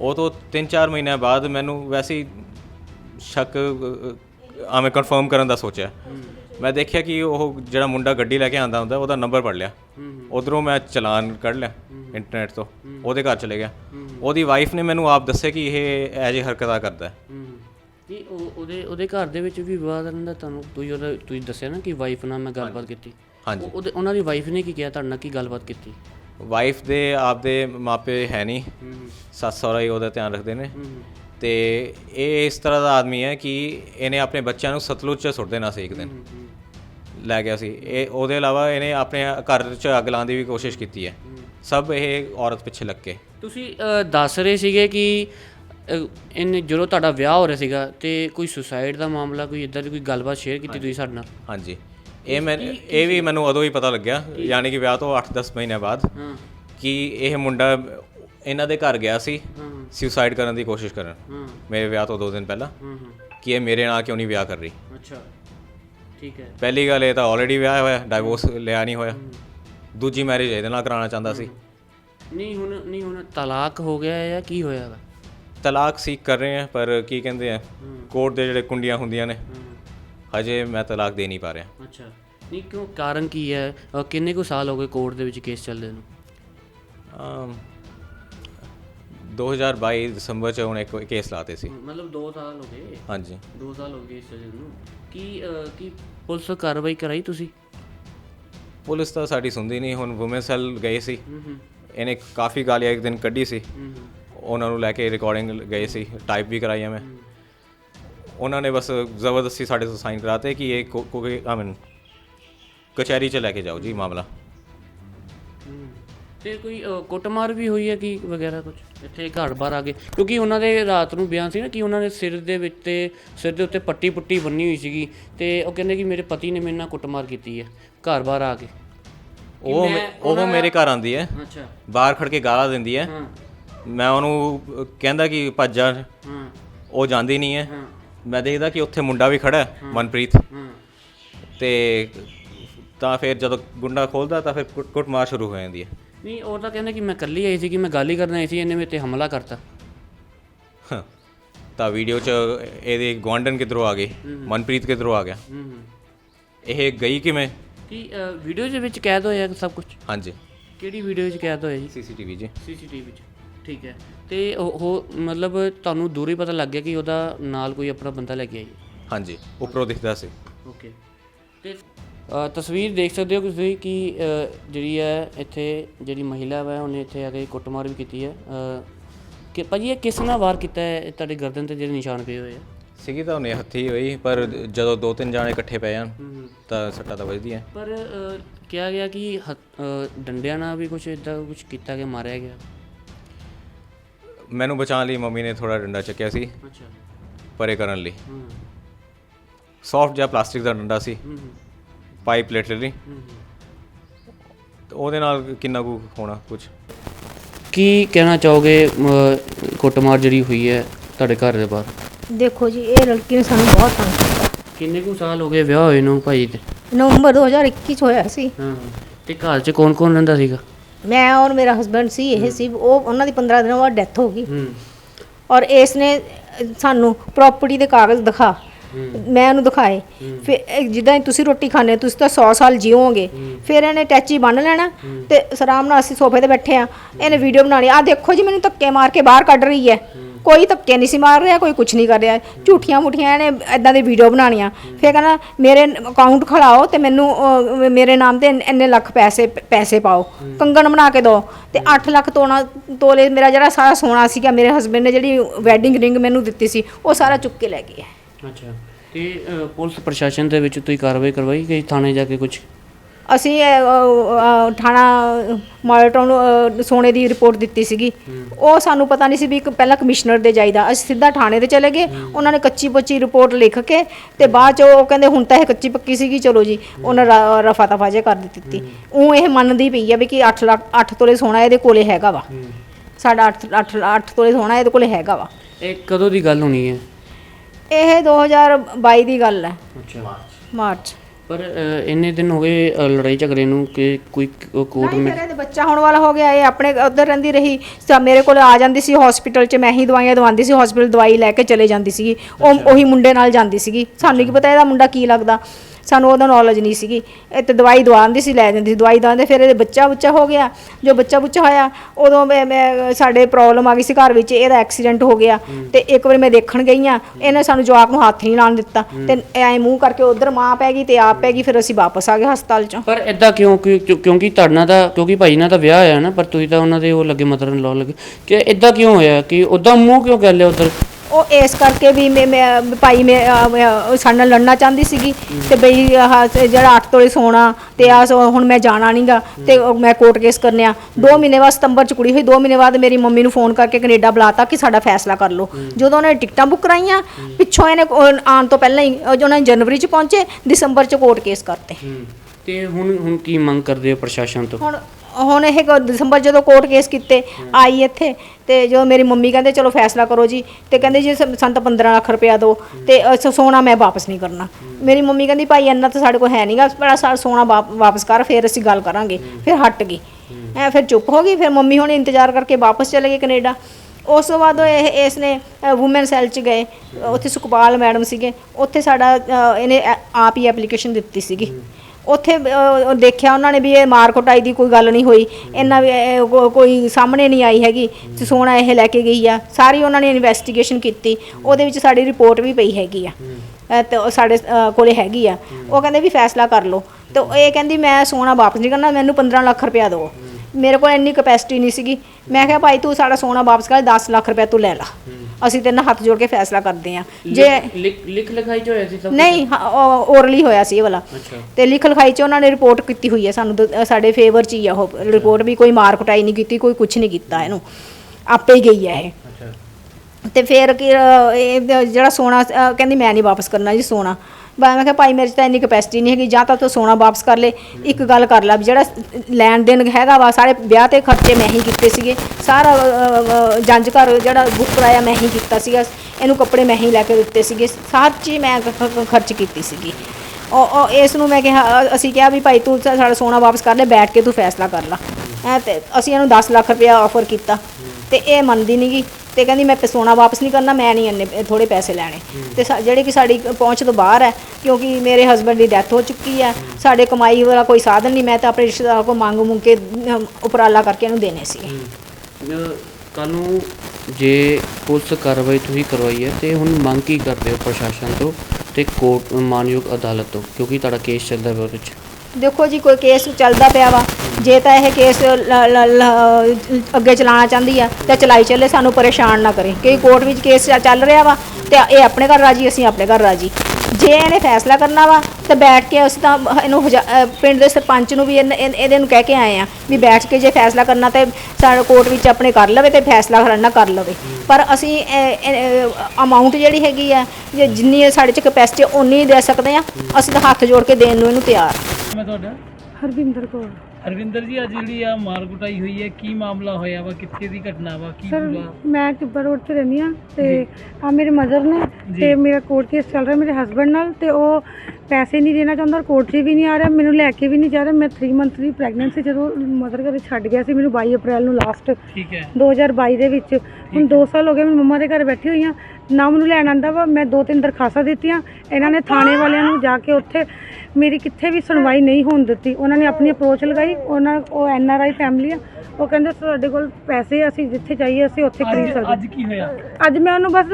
ਉਹ ਤੋਂ 3-4 ਮਹੀਨਿਆਂ ਬਾਅਦ ਮੈਨੂੰ ਵੈਸੇ ਸ਼ੱਕ ਆਵੇਂ ਕਨਫਰਮ ਕਰਨ ਦਾ ਸੋਚਿਆ। ਮੈਂ ਦੇਖਿਆ ਕਿ ਉਹ ਜਿਹੜਾ ਮੁੰਡਾ ਗੱਡੀ ਲੈ ਕੇ ਆਂਦਾ ਹੁੰਦਾ ਉਹਦਾ ਨੰਬਰ ਪੜ ਲਿਆ। ਉਧਰੋਂ ਮੈਂ ਚਲਾਨ ਕੱਢ ਲਿਆ ਇੰਟਰਨੈਟ ਤੋਂ ਉਹਦੇ ਘਰ ਚਲੇ ਗਿਆ। ਉਹਦੀ ਵਾਈਫ ਨੇ ਮੈਨੂੰ ਆਪ ਦੱਸਿਆ ਕਿ ਇਹ ਐ ਜਿਹੀ ਹਰਕਤਾਂ ਕਰਦਾ ਹੈ। ਕੀ ਉਹ ਉਹਦੇ ਉਹਦੇ ਘਰ ਦੇ ਵਿੱਚ ਵੀ ਵਿਵਾਦ ਰਹਿੰਦਾ? ਤੁਹਾਨੂੰ ਤੁਸੀਂ ਉਹਦਾ ਤੁਸੀਂ ਦੱਸਿਆ ਨਾ ਕਿ ਵਾਈਫ ਨਾਲ ਮੈਂ ਗੱਲਬਾਤ ਕੀਤੀ। ਹਾਂਜੀ। ਉਹ- ਉਹਦੇ ਉਹਨਾਂ ਦੀ ਵਾਈਫ ਨੇ ਕੀ ਕਿਹਾ ਤੁਹਾਡੇ ਨਾਲ ਕੀ ਗੱਲਬਾਤ ਕੀਤੀ? ਵਾਈਫ ਦੇ ਆਪਦੇ ਮਾਪੇ ਹੈ ਨਹੀਂ। ਸੱਸ ਸਹੁਰਾ ਹੀ ਉਹਦਾ ਧਿਆਨ ਰੱਖਦੇ ਨੇ। ਤੇ ਇਹ ਇਸ ਤਰ੍ਹਾਂ ਦਾ ਆਦਮੀ ਹੈ ਕਿ ਇਹਨੇ ਆਪਣੇ ਬੱਚਿਆਂ ਨੂੰ ਸਤਲੁਜ 'ਚ ਸੁੱਟ ਦੇਣਾ ਸੀ ਇੱਕ ਦਿਨ। ਲੈ ਗਿਆ ਸੀ। ਇਹ ਉਹਦੇ ਇਲਾਵਾ ਇਹਨੇ ਆਪਣੇ ਘਰ 'ਚ ਅੱਗ ਲਾਉਣ ਦੀ ਵੀ ਕੋਸ਼ਿਸ਼ ਕੀਤੀ ਹੈ। ਸਭ ਇਹ ਔਰਤ ਪਿੱਛੇ ਲੱਗ। ਕੇ ਤੁਸੀਂ ਅ, ਦੱਸ ਰਹੇ ਸੀਗੇ ਕਿ ਅ, ਇਹਨੇ ਜਦੋਂ ਤੁਹਾਡਾ ਵਿਆਹ ਹੋ ਰਿਹਾ ਸੀਗਾ ਤੇ ਕੋਈ ਸੁਸਾਈਡ ਦਾ ਮਾਮਲਾ ਕੋਈ ਇਦਾਂ ਦੀ ਕੋਈ ਗੱਲਬਾਤ ਸ਼ੇਅਰ ਕੀਤੀ ਤੁਸੀਂ ਸਾਡੇ ਨਾਲ? ਹਾਂਜੀ। ਇਹ ਮੈਂ ਇਹ ਵੀ ਮੈਨੂੰ ਉਦੋਂ ਹੀ ਪਤਾ ਲੱਗਿਆ ਯਾਨੀ ਕਿ ਵਿਆਹ ਤੋਂ 8-10 ਮਹੀਨੇ ਬਾਅਦ ਹਾਂ। ਕਿ ਇਹ ਮੁੰਡਾ ਇਹਨਾਂ ਦੇ ਘਰ ਗਿਆ ਸੀ ਸੁਸਾਈਡ ਕਰਨ ਦੀ ਕੋਸ਼ਿਸ਼ ਕਰਨ। ਮੇਰੇ ਵਿਆਹ ਤੋਂ 2 ਦਿਨ ਪਹਿਲਾਂ। ਕਿ ਇਹ ਮੇਰੇ ਨਾਲ ਕਿਉਂ ਨਹੀਂ ਵਿਆਹ ਕਰ ਰਹੀ? ਅੱਛਾ। ਠੀਕ ਹੈ। ਪਹਿਲੀ ਗੱਲ ਇਹ ਤਾਂ ਆਲਰੇਡੀ ਵਿਆਹ ਹੋਇਆ ਡਾਈਵੋਰਸ ਲਿਆ ਨਹੀਂ ਹੋਇਆ। ਦੂਜੀ ਮੈਰਿਜ ਇਹਦੇ ਨਾਲ ਕਰਾਉਣਾ ਚਾਹੁੰਦਾ ਸੀ। ਨਹੀਂ ਹੁਣ ਨਹੀਂ ਹੁਣ ਤਲਾਕ ਹੋ ਗਿਆ ਹੈ ਜਾਂ ਕੀ ਹੋਇਆ ਵਾ? ਤਲਾਕ ਸੀਕ ਕਰ ਰਹੇ ਆ ਪਰ ਕੀ ਕਹਿੰਦੇ ਆ ਕੋਰਟ ਦੇ ਜਿਹੜੇ ਕੁੰਡੀਆਂ ਹੁੰਦੀਆਂ ਨੇ ਹਜੇ ਮੈਂ ਤਲਾਕ ਦੇ ਨਹੀਂ ਪਾ ਰਿਹਾ। ਅੱਛਾ। ਨਹੀਂ ਕਿਉਂ? ਕਾਰਨ ਕੀ ਹੈ? ਕਿੰਨੇ ਕੁ ਸਾਲ ਹੋ ਗਏ ਕੋਰਟ ਦੇ ਵਿੱਚ ਕੇਸ ਚੱਲਦੇ ਨੂੰ? 2022 ਦਸੰਬਰ ਚ ਹੁਣ ਇੱਕ ਕੇਸ ਲਾਤੇ ਸੀ। ਮਤਲਬ 2 ਸਾਲ ਹੋ ਗਏ। ਹਾਂਜੀ। 2 ਸਾਲ ਹੋ ਗਏ ਇਸ ਚੱਲਦੇ ਨੂੰ। ਕੀ ਕੀ ਪੁਲਿਸ ਕਾਰਵਾਈ ਕਰਾਈ ਤੁਸੀਂ? ਪੁਲਿਸ ਤਾਂ ਸਾਡੀ ਸੁਣਦੀ ਨਹੀਂ ਹੁਣ ਵੂਮਨ ਸੈੱਲ ਗਏ ਸੀ। ਇਹਨੇ ਕਾਫੀ ਗਾਲੀਆਂ ਇੱਕ ਦਿਨ ਕੱਢੀ ਸੀ। ਉਹਨਾਂ ਨੂੰ ਲੈ ਕੇ ਰਿਕਾਰਡਿੰਗ ਗਏ ਸੀ ਟਾਈਪ ਵੀ ਕਰਾਈਆਂ ਮੈਂ। ਉਹਨਾਂ ਨੇ ਬਸ ਜ਼ਬਰਦਸਤੀ ਸਾਡੇ ਤੋਂ ਸਾਈਨ ਕਰਾਤੇ ਕਿ ਇਹ ਕੋ- ਕੋਈ ਆਈ ਮੀਨ ਕਚਹਿਰੀ ਚ ਲੈ ਕੇ ਜਾਓ ਜੀ ਮਾਮਲਾ। ਤੇ ਕੋਈ ਕੁੱਟਮਾਰ ਵੀ ਹੋਈ ਹੈ ਕੀ ਵਗੈਰਾ ਕੁਝ ਇੱਥੇ ਘਰ ਬਾਹਰ ਆ ਗਏ। ਕਿਉਂਕਿ ਉਹਨਾਂ ਦੇ ਰਾਤ ਨੂੰ ਬਿਆਨ ਸੀ ਨਾ ਕਿ ਉਹਨਾਂ ਦੇ ਸਿਰ ਦੇ ਵਿੱਚ ਤੇ ਸਿਰ ਦੇ ਉੱਤੇ ਪੱਟੀ ਪੁੱਟੀ ਬੰਨੀ ਹੋਈ ਸੀਗੀ ਤੇ ਉਹ ਕਹਿੰਦੇ ਕਿ ਮੇਰੇ ਪਤੀ ਨੇ ਮੇਰੇ ਨਾਲ ਕੁੱਟਮਾਰ ਕੀਤੀ ਹੈ ਘਰ ਬਾਹਰ ਆ ਕੇ। ਉਹ ਮੇ- ਉਹ ਮੇਰੇ ਘਰ ਆਂਦੀ ਹੈ। ਅੱਛਾ। ਬਾਹਰ ਖੜ ਕੇ ਗਾਲਾਂ ਦਿੰਦੀ ਹੈ। ਹਾਂ। ਮੈਂ ਉਹਨੂੰ ਕਹਿੰਦਾ ਕਿ ਭੱਜ। ਜਾ ਹਾਂ। ਉਹ ਜਾਂਦੀ ਨਹੀਂ ਹੈ। ਹਾਂ। ਮੈਂ ਦੇਖਦਾ ਕਿ ਉੱਥੇ ਮੁੰਡਾ ਵੀ ਖੜਾ ਹੈ ਮਨਪ੍ਰੀਤ। ਹਾਂ। ਤੇ ਤਾਂ ਫਿਰ ਜਦੋਂ ਗੁੰਡਾ ਖੋਲਦਾ ਤਾਂ ਫਿਰ ਕੁੱਟ- ਕੁੱਟਮਾਰ ਸ਼ੁਰੂ ਹੋ ਜਾਂਦੀ ਹੈ। ਨਹੀਂ ਉਹ ਤਾਂ ਕਹਿੰਦੇ ਕਿ ਮੈਂ ਇਕੱਲੀ ਆਈ ਸੀ ਕਿ ਮੈਂ ਗੱਲ ਹੀ ਕਰਨ ਆਈ ਸੀ ਇਹਨੇ ਮੇਰੇ ਤੇ ਹਮਲਾ ਕਰਤਾ। ਹਾਂ। ਤਾਂ ਵੀਡੀਓ 'ਚ ਇਹਦੇ ਗਵਾਂਡਨ ਕਿੱਧਰੋਂ ਆ ਗਏ? ਮਨਪ੍ਰੀਤ ਕਿੱਧਰੋਂ ਆ ਗਿਆ? ਹੂੰ ਹੂੰ। ਇਹ ਗਈ ਕਿਵੇਂ? ਕੀ ਵੀਡੀਓ ਦੇ ਵਿੱਚ ਕੈਦ ਹੋਇਆ ਸਭ ਕੁਝ ਹਾਂਜੀ। ਕਿਹੜੀ ਵੀਡੀਓ ਵਿੱਚ ਕੈਦ ਹੋਇਆ ਜੀ? ਸੀਸੀਟੀਵੀ ਜੀ। ਸੀਸੀਟੀਵੀ ਵਿੱਚ ਠੀਕ ਹੈ। ਤੇ ਉਹ ਮਤਲਬ ਤੁਹਾਨੂੰ ਦੂਰੀ ਪਤਾ ਲੱਗ ਗਿਆ ਕਿ ਉਹਦਾ ਨਾਲ ਕੋਈ ਆਪਣਾ ਬੰਦਾ ਲੈ ਕੇ ਆਈ ਹਾਂਜੀ ਉੱਪਰੋਂ ਦਿਖਦਾ ਸੀ। ਓਕੇ ਤੇ ਤਸਵੀਰ ਦੇਖ ਸਕਦੇ ਹੋ ਤੁਸੀਂ ਕਿ ਜਿਹੜੀ ਹੈ ਇੱਥੇ ਜਿਹੜੀ ਮਹਿਲਾ ਹੈ ਉਹਨੇ ਇੱਥੇ ਆ ਕੇ ਕੁੱਟਮਾਰ ਵੀ ਕੀਤੀ ਹੈ। ਕਿ ਭਾਜੀ ਇਹ ਕਿਸ ਨਾਲ ਵਾਰ ਕੀਤਾ ਹੈ? ਤੁਹਾਡੇ ਗਰਦਨ ਤੇ ਜਿਹੜੇ ਨਿਸ਼ਾਨ ਪਏ ਹੋਏ ਆ। ਸੀਗੀ ਤਾਂ ਉਹਨੇ ਹੱਥੀ ਹੋਈ ਪਰ ਜਦੋਂ ਦੋ ਤਿੰਨ ਜਾਣੇ ਇਕੱਠੇ ਪੈ ਜਾਣ ਤਾਂ ਸੱਟਾਂ ਤਾਂ ਵੱਜਦੀਆਂ। ਪਰ ਕਿਹਾ ਗਿਆ ਕਿ ਡੰਡਿਆਂ ਨਾਲ ਵੀ ਕੁਝ ਇਦਾਂ ਕੁਝ ਕੀਤਾ ਗਿਆ ਮਾਰਿਆ ਗਿਆ? ਮੈਨੂੰ ਬਚਾਉਣ ਲਈ ਮੰਮੀ ਨੇ ਥੋੜਾ ਡੰਡਾ ਚੱਕਿਆ ਸੀ ਅੱਛਾ। ਪਰੇ ਕਰਨ ਲਈ। ਸੌਫਟ ਜਿਹਾ ਪਲਾਸਟਿਕ ਦਾ ਡੰਡਾ ਸੀ। ਹੂੰ। ਪਾਈਪ ਲਿਟਰਲੀ ਹੂੰ ਉਹਦੇ ਨਾਲ ਕਿੰਨਾ ਕੁ ਹੋਣਾ ਕੁਝ ਕੀ ਕਹਿਣਾ ਚਾਹੋਗੇ ਅ, ਕੁੱਟਮਾਰ ਜਿਹੜੀ ਹੋਈ ਹੈ ਤੁਹਾਡੇ ਘਰ ਦੇ ਬਾਹਰ? ਦੇਖੋ ਜੀ ਇਹ ਲੜਕੀ ਨੇ ਸਾਨੂੰ ਬਹੁਤ ਤੰਗ ਕੀਤਾ। ਕਿੰਨੇ ਕੁ ਸਾਲ ਹੋ ਗਏ ਵਿਆਹ ਹੋਏ ਨੂੰ ਭਾਈ ਤੇ ਨਵੰਬਰ 2021 ਚ ਹੋਇਆ ਸੀ। ਹਾਂ ਤੇ ਘਰ 'ਚ ਕੌਣ ਕੌਣ ਰਹਿੰਦਾ ਸੀਗਾ? ਮੈਂ ਔਰ ਮੇਰਾ ਹਸਬੰਡ ਸੀ ਇਹ ਸੀ ਉਹ ਉਹਨਾਂ ਦੀ 15 ਦਿਨਾਂ ਬਾਅਦ ਡੈਥ ਹੋ ਗਈ। ਹੂੰ। ਔਰ ਇਸ ਨੇ ਸਾਨੂੰ ਪ੍ਰਾਪਰਟੀ ਦੇ ਕਾਗਜ਼ ਦਿਖਾ ਮੈਂ ਉਹਨੂੰ ਦਿਖਾਏ। ਫਿਰ ਇਹ ਜਿੱਦਾਂ ਤੁਸੀਂ ਰੋਟੀ ਖਾਣੇ ਤੁਸੀਂ ਤਾਂ 100 ਸਾਲ ਜੀਓਗੇ। ਫਿਰ ਇਹਨੇ ਟੈਚੀ ਬੰਨ ਲੈਣਾ ਤੇ ਆਰਾਮ ਨਾਲ ਅਸੀਂ ਸੋਫੇ ਤੇ ਬੈਠੇ ਆ ਇਹਨੇ ਵੀਡੀਓ ਬਣਾਣੀ ਆ ਦੇਖੋ ਜੀ ਮੈਨੂੰ ਧੱਕੇ ਮਾਰ ਕੇ ਬਾਹਰ ਕੱਢ ਰਹੀ ਹੈ। ਕੋਈ ਧੱਕੇ ਨਹੀਂ ਸੀ ਮਾਰ ਰਿਹਾ ਕੋਈ ਕੁਝ ਨਹੀਂ ਕਰ ਰਿਹਾ। ਝੂਠੀਆਂ ਮੁੱਠੀਆਂ ਇਹਨੇ ਐਦਾਂ ਦੀ ਵੀਡੀਓ ਬਣਾਉਣੀਆਂ। ਫਿਰ ਕਹਿੰਦਾ ਮੇਰੇ ਅਕਾਊਂਟ ਖੜਾਓ ਤੇ ਮੈਨੂੰ ਅਹ, ਮੇਰੇ ਨਾਮ ਤੇ ਇੰਨੇ- ਇੰਨੇ ਲੱਖ ਪੈਸੇ ਪੈਸੇ ਪਾਓ। ਕੰਗਣ ਬਣਾ ਕੇ ਦਿਓ ਤੇ 8 ਲੱਖ ਤੋਣਾ ਤੋਲੇ ਮੇਰਾ ਜਿਹੜਾ ਸਾਰਾ ਸੋਨਾ ਸੀਗਾ ਮੇਰੇ ਹਸਬੰਡ ਨੇ ਜਿਹੜੀ ਵੈਡਿੰਗ ਰਿੰਗ ਮੈਨੂੰ ਦਿੱਤੀ ਸੀ ਉਹ ਸਾਰਾ ਚੁੱਕ ਕੇ ਲੈ ਗਏ। ਅੱਛਾ। ਤੇ ਅ, ਪੁਲਿਸ ਪ੍ਰਸ਼ਾਸਨ ਦੇ ਵਿੱਚ ਤੁਸੀਂ ਕਾਰਵਾਈ ਕਰਵਾਈ ਗਈ? ਥਾਣੇ ਜਾ ਕੇ ਕੁਝ ਅਸੀਂ ਥਾਣਾ ਮਾਲਟਾਊਨ ਅਹ, ਸੋਨੇ ਦੀ ਰਿਪੋਰਟ ਦਿੱਤੀ ਸੀਗੀ। ਉਹ ਸਾਨੂੰ ਪਤਾ ਨਹੀਂ ਸੀ ਵੀ ਇੱਕ ਪਹਿਲਾਂ ਕਮਿਸ਼ਨਰ ਦੇ ਜਾਈਦਾ। ਅਸੀਂ ਸਿੱਧਾ ਥਾਣੇ ਤੇ ਚਲੇ ਗਏ। ਉਹਨਾਂ ਨੇ ਕੱਚੀ ਪੱਚੀ ਰਿਪੋਰਟ ਲਿਖ ਕੇ ਤੇ ਬਾਅਦ ਚ ਉਹ ਕਹਿੰਦੇ ਹੁਣ ਤਾਂ ਇਹ ਕੱਚੀ ਪੱਕੀ ਸੀਗੀ ਚਲੋ ਜੀ। ਉਹਨਾਂ ਰ- ਰਫਾ ਦਫਾ ਜੇ ਕਰ ਦਿੱਤੀ ਉਹ ਇਹ ਮੰਨਦੀ ਪਈ ਆ ਵੀ ਕਿ 8 ਲੱਖ 8 ਤੋਲੇ ਸੋਨਾ ਇਹਦੇ ਕੋਲੇ ਹੈਗਾ ਵਾ। ਸਾਡਾ 8 8 8 ਤੋਲੇ ਸੋਨਾ ਇਹਦੇ ਕੋਲੇ ਹੈਗਾ ਵਾ। ਇਹ ਕਦੋਂ ਦੀ ਗੱਲ ਹੋਣੀ ਹੈ? ਇਹ 2022 ਦੀ ਗੱਲ ਹੈ। ਅੱਛਾ। ਮਾਰਚ। ਪਰ ਅ, ਇੰਨੇ ਦਿਨ ਹੋ ਗਏ ਅ, ਲੜਾਈ ਝਗੜੇ ਨੂੰ ਕਿ ਕੋਈ ਕੋਰਟ ਨਹੀਂ ਮੇ ਮੇਰੇ ਤੇ ਬੱਚਾ ਹੋਣ ਵਾਲਾ ਹੋ ਗਿਆ ਇਹ ਆਪਣੇ ਉਧਰ ਰਹਿੰਦੀ ਰਹੀ। ਸਾ ਮੇਰੇ ਕੋਲ ਆ ਜਾਂਦੀ ਸੀ ਹਸਪੀਟਲ 'ਚ। ਮੈਂ ਹੀ ਦਵਾਈਆਂ ਦਵਾਉਂਦੀ ਸੀ। ਹਸਪੀਟਲ ਦਵਾਈ ਲੈ ਕੇ ਚਲੇ ਜਾਂਦੀ ਸੀਗੀ। ਉਹ ਉਹੀ ਮੁੰਡੇ ਨਾਲ ਜਾਂਦੀ ਸੀਗੀ। ਸਾਨੂੰ ਕੀ ਪਤਾ ਇਹਦਾ ਮੁੰਡਾ ਕੀ ਲੱਗਦਾ। ਸਾਨੂੰ ਉਹਦਾ ਨੌਲੇਜ ਨਹੀਂ ਸੀਗੀ। ਇਹ ਤੇ ਦਵਾਈ ਦਵਾਉਂਦੀ ਸੀ ਲੈ ਜਾਂਦੀ ਸੀ। ਦਵਾਈ ਦਵਾਉਂਦੇ ਫਿਰ ਇਹਦੇ ਬੱਚਾ ਬੁੱਚਾ ਹੋ ਗਿਆ। ਜੋ ਬੱਚਾ ਬੁੱਚਾ ਹੋਇਆ ਉਦੋਂ ਮੈਂ ਮੈਂ ਸਾਡੇ ਪ੍ਰੋਬਲਮ ਆ ਗਈ ਸੀ ਘਰ ਵਿੱਚ ਇਹਦਾ ਐਕਸੀਡੈਂਟ ਹੋ ਗਿਆ। ਤੇ ਇੱਕ ਵਾਰ ਮੈਂ ਦੇਖਣ ਗਈ ਆ ਇਹਨੇ ਸਾਨੂੰ ਜਵਾਕ ਨੂੰ ਹੱਥ ਨਹੀਂ ਲਾਣ ਦਿੱਤਾ। ਤੇ ਐ ਮੂੰਹ ਕਰਕੇ ਉਧਰ ਮਾਂ ਪੈ ਗਈ ਤੇ ਆਪ ਪੈ ਗਈ ਫਿਰ ਅਸੀਂ ਵਾਪਸ ਆ ਗਏ ਹਸਪਤਾਲ 'ਚੋਂ। ਪਰ ਇਦਾਂ ਕਿਉਂ ਕਿਉਂਕਿ ਤੁਹਾਡੇ ਨਾਲ ਤਾਂ ਕਿਉਂਕਿ ਭਾਈ ਨਾਲ ਤਾਂ ਵਿਆਹ ਹੋਇਆ ਨਾ ਪਰ ਤੁਸੀਂ ਤਾਂ ਉਹਨਾਂ ਦੇ ਉਹ ਲੱਗੇ ਮਤਰਨ ਲਾਉਣ ਲੱਗੇ। ਕਿ ਇਦਾਂ ਕਿਉਂ ਹੋਇਆ? ਕਿ ਉਦਾਂ ਮੂੰਹ ਕਿਉਂ ਕਰ ਲਿਆ ਉਧਰ? ਉਹ ਇਸ ਕਰਕੇ ਵੀ ਮੈਂ- ਮੈਂ ਭਾਈ ਮੈਂ ਅਹ, ਮੈਂ, ਅਹ, ਸਾਡੇ ਨਾਲ ਲੜਨਾ ਚਾਹੁੰਦੀ ਸੀਗੀ ਤੇ ਬਈ ਆਹ ਤੇ ਜਿਹੜਾ 8 ਤੋਲੇ ਸੋਨਾ ਤੇ ਆ ਹੁਣ ਮੈਂ ਜਾਣਾ ਨਹੀਂਗਾ ਤੇ ਉਹ ਮੈਂ ਕੋਰਟ ਕੇਸ ਕਰਨਿਆ 2 ਮਹੀਨੇ ਬਾਅਦ ਸਤੰਬਰ ਚ ਕੁੜੀ ਹੋਈ 2 ਮਹੀਨੇ ਬਾਅਦ ਮੇਰੀ ਮੰਮੀ ਨੂੰ ਫੋਨ ਕਰਕੇ ਕੈਨੇਡਾ ਬੁਲਾਤਾ ਕਿ ਸਾਡਾ ਫੈਸਲਾ ਕਰ ਲਓ। ਜਦੋਂ ਉਹਨੇ ਟਿਕਟਾਂ ਬੁੱਕ ਕਰਾਈਆਂ ਪਿੱਛੋਂ ਇਹਨੇ ਉਹ ਆਉਣ ਤੋਂ ਪਹਿਲਾਂ ਹੀ ਉਹ ਜੋ ਉਹਨਾਂ ਨੇ ਜਨਵਰੀ ਚ ਪਹੁੰਚੇ ਦਸੰਬਰ ਚ ਕੋਰਟ ਕੇਸ ਕਰਤੇ। ਤੇ ਹੁਣ ਹੁਣ ਕੀ ਮੰਗ ਕਰਦੇ ਹੋ ਪ੍ਰਸ਼ਾਸਨ ਤੋਂ? ਹੁਣ ਹੁਣ ਇਹ ਕ- ਦਸੰਬਰ ਜਦੋਂ ਕੋਰਟ ਕੇਸ ਕੀਤੇ ਆਈ ਇੱਥੇ ਤੇ ਜਦੋਂ ਮੇਰੀ ਮੰਮੀ ਕਹਿੰਦੇ ਚਲੋ ਫੈਸਲਾ ਕਰੋ ਜੀ। ਤੇ ਕਹਿੰਦੇ ਜੀ ਸ- ਸਾਨੂੰ ਤਾਂ 15 ਲੱਖ ਰੁਪਇਆ ਦਿਓ ਤੇ ਅ, ਸ- ਸੋਨਾ ਮੈਂ ਵਾਪਸ ਨਹੀਂ ਕਰਨਾ। ਮੇਰੀ ਮੰਮੀ ਕਹਿੰਦੀ ਭਾਈ ਇੰਨਾ ਤਾਂ ਸਾਡੇ ਕੋਲ ਹੈ ਨਹੀਂਗਾ ਬੜਾ ਸਾਰਾ ਸੋਨਾ ਵਾਪ- ਵਾਪਸ ਕਰ ਫਿਰ ਅਸੀਂ ਗੱਲ ਕਰਾਂਗੇ। ਫਿਰ ਹਟ ਗਈ। ਐ ਫਿਰ ਚੁੱਪ ਹੋ ਗਈ। ਫਿਰ ਮੰਮੀ ਹੁਣ ਇੰਤਜ਼ਾਰ ਕਰਕੇ ਵਾਪਸ ਚਲੇ ਗਏ ਕੈਨੇਡਾ। ਉਸ ਤੋਂ ਬਾਅਦ ਇਹ ਇਸ ਨੇ ਔਮਨ ਸੈੱਲ ਚ ਗਏ। ਉੱਥੇ ਸੁਖਪਾਲ ਮੈਡਮ ਸੀਗੇ। ਉੱਥੇ ਸਾਡਾ ਅ, ਇਹਨੇ ਐ- ਆਪ ਹੀ ਐਪਲੀਕੇਸ਼ਨ ਦਿੱਤੀ ਸੀਗੀ। ਉੱਥੇ ਅਹ, ਉਹ ਦੇਖਿਆ ਉਹਨਾਂ ਨੇ ਵੀ ਇਹ ਮਾਰ ਕੁਟਾਈ ਦੀ ਕੋਈ ਗੱਲ ਨਹੀਂ ਹੋਈ। ਇਹਨਾਂ ਵੀ ਇਹ ਕੋ- ਕੋਈ ਸਾਹਮਣੇ ਨਹੀਂ ਆਈ ਹੈਗੀ। ਤੇ ਸੋਨਾ ਇਹ ਲੈ ਕੇ ਗਈ ਆ। ਸਾਰੀ ਉਹਨਾਂ ਨੇ ਇਨਵੈਸਟੀਗੇਸ਼ਨ ਕੀਤੀ। ਉਹਦੇ ਵਿੱਚ ਸਾਡੀ ਰਿਪੋਰਟ ਵੀ ਪਈ ਹੈਗੀ ਆ। ਅਹ, ਤੇ ਉਹ ਸਾਡੇ ਅਹ, ਕੋਲੇ ਹੈਗੀ ਆ। ਉਹ ਕਹਿੰਦੇ ਵੀ ਫੈਸਲਾ ਕਰ ਲਓ। ਤੇ ਉਹ ਇਹ ਕਹਿੰਦੀ ਮੈਂ ਸੋਨਾ ਵਾਪਸ ਨਹੀਂ ਕਰਨਾ। ਮੈਨੂੰ 15 ਲੱਖ ਰੁਪਇਆ ਦਿਓ। ਮੇਰੇ ਕੋਲ ਇੰਨੀ ਕਪੈਸਿਟੀ ਨਹੀਂ ਸੀਗੀ। ਮੈਂ ਕਿਹਾ ਭਾਈ ਤੂੰ ਸਾਡਾ ਸੋਨਾ ਵਾਪਸ ਕਰ। 10 ਲੱਖ ਰੁਪਇਆ ਤੂੰ ਲੈ ਲਾ। ਅਸੀਂ ਨਾਲ ਹੱਥ ਜੋੜ ਕੇ ਫੈਸਲਾ ਕਰਦੇ ਆ ਜੇ ਲਿਖ ਲਿਖ ਲਿਖਾਈ ਚ ਹੋਇਆ ਸੀ ਸਭ ਨਹੀਂ ਓਰਲੀ ਹੋਇਆ ਸੀ ਇਹ ਵਾਲਾ। ਤੇ ਲਿਖ ਲਿਖਾਈ ਚ ਉਹਨਾਂ ਨੇ ਰਿਪੋਰਟ ਕੀਤੀ ਹੋਈ ਹੈ ਸਾਨੂੰ ਦ- ਸਾਡੇ ਫੇਵਰ ਚ ਹੀ ਆ ਉਹ। ਰਿਪੋਰਟ ਵੀ ਕੋਈ ਮਾਰ ਕੁਟਾਈ ਨਹੀਂ ਕੀਤੀ ਕੋਈ ਕੁਝ ਨਹੀਂ ਕੀਤਾ ਇਹਨੂੰ। ਆਪੇ ਹੀ ਗਈ ਹੈ ਇਹ। ਅੱਛਾ। ਤੇ ਫਿਰ ਕੀ ਇਹ ਜਿਹੜਾ ਸੋਨਾ ਕਹਿੰਦੀ ਮੈਂ ਨਹੀਂ ਵਾਪਸ ਕਰਨਾ ਜੀ ਸੋਨਾ। ਬਾ ਮੈਂ ਕਿਹਾ ਭਾਈ ਮੇਰੇ 'ਚ ਤਾਂ ਇੰਨੀ ਕਪੈਸਿਟੀ ਨਹੀਂ ਹੈਗੀ ਜਾਂ ਤਾਂ ਤੂੰ ਸੋਨਾ ਵਾਪਸ ਕਰ ਲੈ। ਇੱਕ ਗੱਲ ਕਰ ਲੈ ਵੀ ਜਿਹੜਾ ਲੈਣ ਦੇਣ ਹੈਗਾ ਵਾ ਸਾਰੇ ਵਿਆਹ ਤੇ ਖਰਚੇ ਮੈਂ ਹੀ ਕੀਤੇ ਸੀਗੇ। ਸਾਰਾ ਅਹ, ਜੰਜ ਘਰ ਜਿਹੜਾ ਬੁੱਕ ਕਰਾਇਆ ਮੈਂ ਹੀ ਕੀਤਾ ਸੀਗਾ। ਇਹਨੂੰ ਕੱਪੜੇ ਮੈਂ ਹੀ ਲੈ ਕੇ ਦਿੱਤੇ ਸੀਗੇ। ਸਾਰ ਚੀਜ਼ ਮੈਂ ਖਰਚ ਕੀਤੀ ਸੀਗੀ। ਉਹ ਇਸ ਨੂੰ ਮੈਂ ਕਿਹਾ ਅਸੀਂ ਕਿਹਾ ਵੀ ਭਾਈ ਤੂੰ ਸਾ- ਸਾਡਾ ਸੋਨਾ ਵਾਪਸ ਕਰ ਲੈ ਬੈਠ ਕੇ ਤੂੰ ਫੈਸਲਾ ਕਰ ਲੈ। ਐ ਤੇ ਅਸੀਂ ਇਹਨੂੰ 10 ਲੱਖ ਰੁਪਇਆ ਆਫਰ ਕੀਤਾ। ਤੇ ਇਹ ਮੰਨਦੀ ਨਹੀਂਗੀ ਤੇ ਕਹਿੰਦੀ ਮੈਂ ਸੋਨਾ ਵਾਪਸ ਨਹੀਂ ਕਰਨਾ ਮੈਂ ਨਹੀਂ ਇੰਨੇ ਥੋੜੇ ਪੈਸੇ ਲੈਣੇ। ਤੇ ਜਿਹੜੇ ਕਿ ਸਾਡੀ ਪਹੁੰਚ ਤੋਂ ਬਾਹਰ ਹੈ ਕਿਉਂਕਿ ਮੇਰੇ ਹਸਬੰਡ ਦੀ ਡੈਥ ਹੋ ਚੁੱਕੀ ਹੈ ਸਾਡੇ ਕਮਾਈ ਵਾਲਾ ਕੋਈ ਸਾਧਨ ਨਹੀਂ ਮੈਂ ਤਾਂ ਆਪਣੇ ਰਿਸ਼ਤੇਦਾਰਾਂ ਕੋਲ ਮੰਗ ਮੁੰਗ ਕੇ ਉਪਰਾਲਾ ਕਰਕੇ ਇਹਨੂੰ ਦੇਣੇ ਸੀ। ਕੱਲ ਨੂੰ ਜੇ ਪੁਲਿਸ ਕਾਰਵਾਈ ਤੁਸੀਂ ਕਰਵਾਈ ਹੈ ਤੇ ਹੁਣ ਮੰਗ ਕੀ ਕਰਦੇ ਹੋ ਪ੍ਰਸ਼ਾਸਨ ਤੋਂ ਤੇ ਕੋਰਟ ਮਾਨਯੋਗ ਅਦਾਲਤ ਤੋਂ ਕਿਉਂਕਿ ਤੁਹਾਡਾ ਕੇਸ ਚੱਲਦਾ ਪਿਆ ਉਹਦੇ ਵਿੱਚ ਦੇਖੋ ਜੀ, ਕੋਈ ਕੇਸ ਚੱਲਦਾ ਪਿਆ ਵਾ। ਜੇ ਤਾਂ ਇਹ ਕੇਸ ਲ- ਲ- ਲ- ਅੱਗੇ ਚਲਾਉਣਾ ਚਾਹੁੰਦੀ ਆ, ਤਾਂ ਚਲਾਈ ਚੱਲੇ, ਸਾਨੂੰ ਪਰੇਸ਼ਾਨ ਨਾ ਕਰੇ। ਕਿ ਕੋਰਟ ਵਿੱਚ ਕੇਸ ਚੱਲ- ਚੱਲ ਰਿਹਾ ਵਾ, ਤੇ ਇਹ ਆਪਣੇ ਘਰ ਰਾਜੀ, ਅਸੀਂ ਆਪਣੇ ਘਰ ਰਾਜੀ। ਜੇ ਇਹਨੇ ਫੈਸਲਾ ਕਰਨਾ ਵਾ, ਤਾਂ ਬੈਠ ਕੇ ਅਸੀਂ ਤਾਂ ਇਹਨੂੰ ਹਜਾ- ਅਹ ਪਿੰਡ ਦੇ ਸਰਪੰਚ ਨੂੰ ਵੀ ਇਹਨ- ਇਹਨ- ਇਹਦੇ ਨੂੰ ਕਹਿ ਕੇ ਆਏ ਆ, ਵੀ ਬੈਠ ਕੇ ਜੇ ਫੈਸਲਾ ਕਰਨਾ, ਤੇ ਸਾਡੇ ਕੋਰਟ ਵਿੱਚ ਆਪਣੇ ਕਰ ਲਵੇ ਤੇ ਫੈਸਲਾ ਕਰਨਾ ਕਰ ਲਵੇ। ਪਰ ਅਸੀਂ ਅਮਾਉਂਟ ਜਿਹੜੀ ਹੈਗੀ ਆ, ਜੇ ਜਿੰਨੀ ਸਾਡੇ ਚ ਕਪੈਸਿਟੀ ਉਨੀ ਦੇ ਸਕਦੇ ਆ। ਅਸੀਂ ਤਾਂ ਹੱਥ ਜੋੜ ਕੇ ਦੇਣ ਨੂੰ ਇਹਨੂੰ ਤਿਆਰ ਮੈਂ ਤੁਹਾਡਾ? ਹਰਵਿੰਦਰ ਕੌਰ। ਅਰਵਿੰਦਰ ਜੀ ਅੱਜ ਜਿਹੜੀ ਆ ਮਾਰ ਕੁਟਾਈ ਹੋਈ ਹੈ ਕੀ ਮਾਮਲਾ ਹੋਇਆ ਵਾ? ਕਿੱਥੇ ਦੀ ਘਟਨਾ ਵਾ? ਕੀ ਸਰ ਪੂਰਾ ਮੈਂ ਟਿੱਬਾ ਰੋਡ ਤੇ ਰਹਿੰਦੀ ਆ ਤੇ ਆ ਮੇਰੇ ਮਦਰ ਨੇ ਜੀ। ਤੇ ਮੇਰਾ ਕੋਰਟ ਕੇਸ ਚੱਲ ਰਿਹਾ ਮੇਰੇ ਹਸਬੰਡ ਨਾਲ ਤੇ ਉਹ ਪੈਸੇ ਨਹੀਂ ਦੇਣਾ ਚਾਹੁੰਦਾ ਕੋਰਟ 'ਚ ਵੀ ਨਹੀਂ ਆ ਰਿਹਾ ਮੈਨੂੰ ਲੈ ਕੇ ਵੀ ਨਹੀਂ ਜਾ ਰਿਹਾ। ਮੈਂ 3 ਮੰਥ ਦੀ ਪ੍ਰੈਗਨੈਂਟ ਸੀ ਜਦੋਂ ਮਦਰ ਘਰੇ ਛੱਡ ਗਿਆ ਸੀ ਮੈਨੂੰ 22 ਅਪ੍ਰੈਲ ਨੂੰ ਲਾਸਟ ਠੀਕ ਹੈ। 2022 ਦੇ ਵਿੱਚ। ਹੁਣ 2 ਸਾਲ ਹੋ ਗਏ ਮੈਂ ਮੰਮਾ ਦੇ ਘਰ ਬੈਠੀ ਹੋਈ ਆ ਨਾ ਮੈਨੂੰ ਲੈਣ ਆਂਦਾ ਵਾ ਮੈਂ ਦੋ ਤਿੰਨ ਦਰਖਾਸਤਾਂ ਦਿੱਤੀਆਂ। ਇਹਨਾਂ ਨੇ ਥਾਣੇ ਵਾਲਿਆਂ ਨੂੰ ਜਾ ਕੇ ਉੱਥੇ ਮੇਰੀ ਕਿੱਥੇ ਵੀ ਸੁਣਵਾਈ ਨਹੀਂ ਹੋਣ ਦਿੱਤੀ। ਉਹਨਾਂ ਨੇ ਆਪਣੀ ਅਪਰੋਚ ਲਗਾਈ ਉਹਨਾਂ ਉਹ ਐਨ ਆਰ ਆਈ ਫੈਮਿਲੀ ਆ। ਉਹ ਕਹਿੰਦੇ ਸਾਡੇ ਕੋਲ ਪੈਸੇ ਆ, ਅਸੀਂ ਜਿੱਥੇ ਚਾਹੀਏ ਅਸੀਂ ਉੱਥੇ ਖਰੀਦ ਸਕਦੇ। ਅੱਜ ਕੀ ਹੋਇਆ? ਅੱਜ ਮੈਂ ਉਹਨੂੰ ਬਸ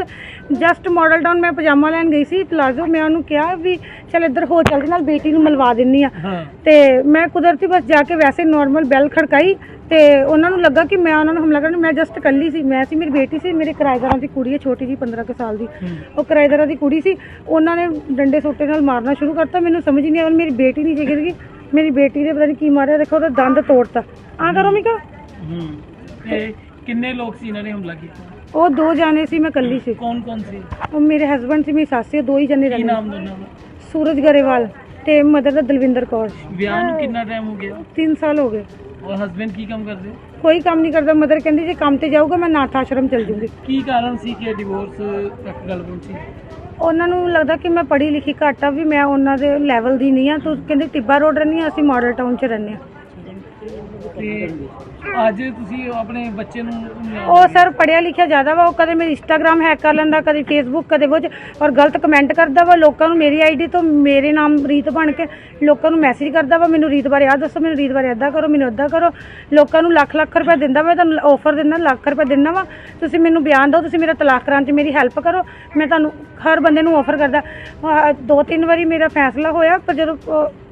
ਜਸਟ ਮਾਡਲ ਟਾਊਨ ਮੈਂ ਪਜਾਮਾ ਲੈਣ ਗਈ ਸੀ ਪਲਾਜ਼ੋ ਮੈਂ ਉਹਨੂੰ ਕਿਹਾ ਵੀ ਚਲ ਇੱਧਰ ਹੋ ਚੱਲਦੇ ਨਾਲ ਬੇਟੀ ਨੂੰ ਮਿਲਵਾ ਦਿੰਨੀ ਆ। ਹਾਂ। ਤੇ ਮੈਂ ਕੁਦਰਤੀ ਬਸ ਜਾ ਕੇ ਵੈਸੇ ਨਾਰਮਲ ਬੈਲ ਖੜਕਾਈ। ਤੇ ਉਹਨਾਂ ਨੂੰ ਲੱਗਾ ਕਿ ਮੈਂ ਉਹਨਾਂ ਨੂੰ ਹਮਲਾ ਕਰਨ ਮੈਂ ਜਸਟ ਇਕੱਲੀ ਸੀ ਮੈਂ ਸੀ ਮੇਰੀ ਬੇਟੀ ਸੀ ਮੇਰੇ ਕਿਰਾਏਦਾਰਾਂ ਦੀ ਕੁੜੀ ਹੈ ਛੋਟੀ ਜੀ 15 ਕੁ ਸਾਲ ਦੀ। ਉਹ ਕਿਰਾਏਦਾਰਾਂ ਦੀ ਕੁੜੀ ਸੀ ਉਹਨਾਂ ਨੇ ਡੰਡੇ ਸੋਟੇ ਨਾਲ ਮਾਰਨਾ ਸ਼ੁਰੂ ਕਰਤਾ ਮੈਨੂੰ ਸਮਝ ਨਹੀਂ ਆਇਆ ਮੇਰੀ ਬੇਟੀ ਨਹੀਂ ਜਿਗਰ ਮੇਰੀ ਬੇਟੀ ਦੇ ਪਤਾ ਨਹੀਂ ਕੀ ਮਾਰਿਆ ਦੇਖੋ ਉਹਦਾ ਦੰਦ ਤੋੜਤਾ। ਆ ਕਰੋ ਮਿਕਾ। ਹੂੰ। ਤੇ ਕਿੰਨੇ ਲੋਕ ਸੀ ਇਹਨਾਂ ਨੇ ਹਮਲਾ ਕੀਤਾ? ਉਹ ਦੋ ਜਾਣੇ ਸੀ ਮੈਂ ਇਕੱਲੀ ਸੀ। ਕੌਣ ਕੌਣ ਸੀ? ਉਹ ਮੇਰੇ ਹਸਬੰਡ ਸੀ ਮੇਰੀ ਸੱਸ ਸੀ ਦੋ ਹੀ ਜਣੇ ਕੀ ਰਹਿੰਦੇ ਨਾਮ ਦੋਨਾਂ ਦਾ? ਸੂਰਜ ਗਰੇਵਾਲ ਤੇ ਮਦਰ ਦਾ ਦਲਵਿੰਦਰ ਕੌਰ। ਵਿਆਹ ਨੂੰ ਕਿੰਨਾ ਟਾਈਮ ਹੋ ਗਿਆ? 3 ਸਾਲ ਹੋ ਗਏ। ਔਰ ਹਸਬੰਡ ਕੀ ਕੰਮ ਕਰਦੇ? ਕੋਈ ਕੰਮ ਨਹੀਂ ਕਰਦਾ। ਮਦਰ ਕਹਿੰਦੀ ਜੇ ਕੰਮ ਤੇ ਜਾਊਗਾ ਮੈਂ ਨਾਥ ਆਸ਼ਰਮ ਚਲ ਜੂੰਗੀ। ਕੀ ਕਾਰਨ ਸੀ ਕਿ ਡਿਵੋਰਸ ਤੱਕ ਗੱਲ ਪਹੁੰਚੀ? ਉਹਨਾਂ ਨੂੰ ਲੱਗਦਾ ਕਿ ਮੈਂ ਪੜ੍ਹੀ ਲਿਖੀ ਘੱਟ ਆ ਵੀ ਮੈਂ ਉਹਨਾਂ ਦੇ ਲੈਵਲ ਦੀ ਨਹੀਂ ਆ। ਤੂੰ ਕਹਿੰਦੇ ਟਿੱਬਾ ਰੋਡ ਰਹਿੰਦੀ ਆ ਅਸੀਂ ਮਾਡਲ ਟਾਊਨ 'ਚ ਰਹਿੰਦੇ ਆ। ਤੇ ਅੱਜ ਤੁਸੀਂ ਆਪਣੇ ਬੱਚੇ ਨੂੰ ਉਹ ਸਰ ਪੜਿਆ ਲਿਖਿਆ ਜ਼ਿਆਦਾ ਵਾ, ਉਹ ਕਦੇ ਮੇਰੀ ਇੰਸਟਾਗ੍ਰam ਹੈਕ ਕਰ ਲੈਂਦਾ, ਕਦੇ ਫੇਸਬੁੱਕ ਕਦੇ ਕੁਝ, ਔਰ ਗਲਤ ਕਮੈਂਟ ਕਰਦਾ ਵਾ, ਲੋਕਾਂ ਨੂੰ ਮੇਰੀ ਆਈਡੀ ਤੋਂ ਮੇਰੇ ਨਾਮ ਰੀਤ ਬਣ ਕੇ ਲੋਕਾਂ ਨੂੰ ਮੈਸੇਜ ਕਰਦਾ ਵਾ, ਮੈਨੂੰ ਰੀਤ ਬਾਰੇ ਆਹ ਦੱਸੋ, ਮੈਨੂੰ ਰੀਤ ਬਾਰੇ ਇੱਦਾਂ ਕਰੋ, ਮੈਨੂੰ ਇੱਦਾਂ ਕਰੋ। ਲੋਕਾਂ ਨੂੰ ਲੱਖ ਲੱਖ ਰੁਪਏ ਦਿੰਦਾ ਵਾ, ਤੁਹਾਨੂੰ ਆਫਰ ਦਿੰਦਾ, ਲੱਖ ਰੁਪਏ ਦਿੰਦਾ ਵਾ। ਤੁਸੀਂ ਮੈਨੂੰ ਬਿਆਨ ਦਿਓ, ਤੁਸੀਂ ਮੇਰਾ ਤਲਾਕ ਕਰਾਂ 'ਚ ਮੇਰੀ ਹੈਲਪ ਕਰੋ। ਮੈਂ ਤੁਹਾਨੂੰ ਹਰ ਬੰਦੇ ਨੂੰ ਆਫਰ ਕਰਦਾ। ਦੋ ਤਿੰਨ ਵਾਰੀ ਮੇਰਾ ਫੈਸਲਾ ਹੋਇਆ, ਪਰ ਜਦੋਂ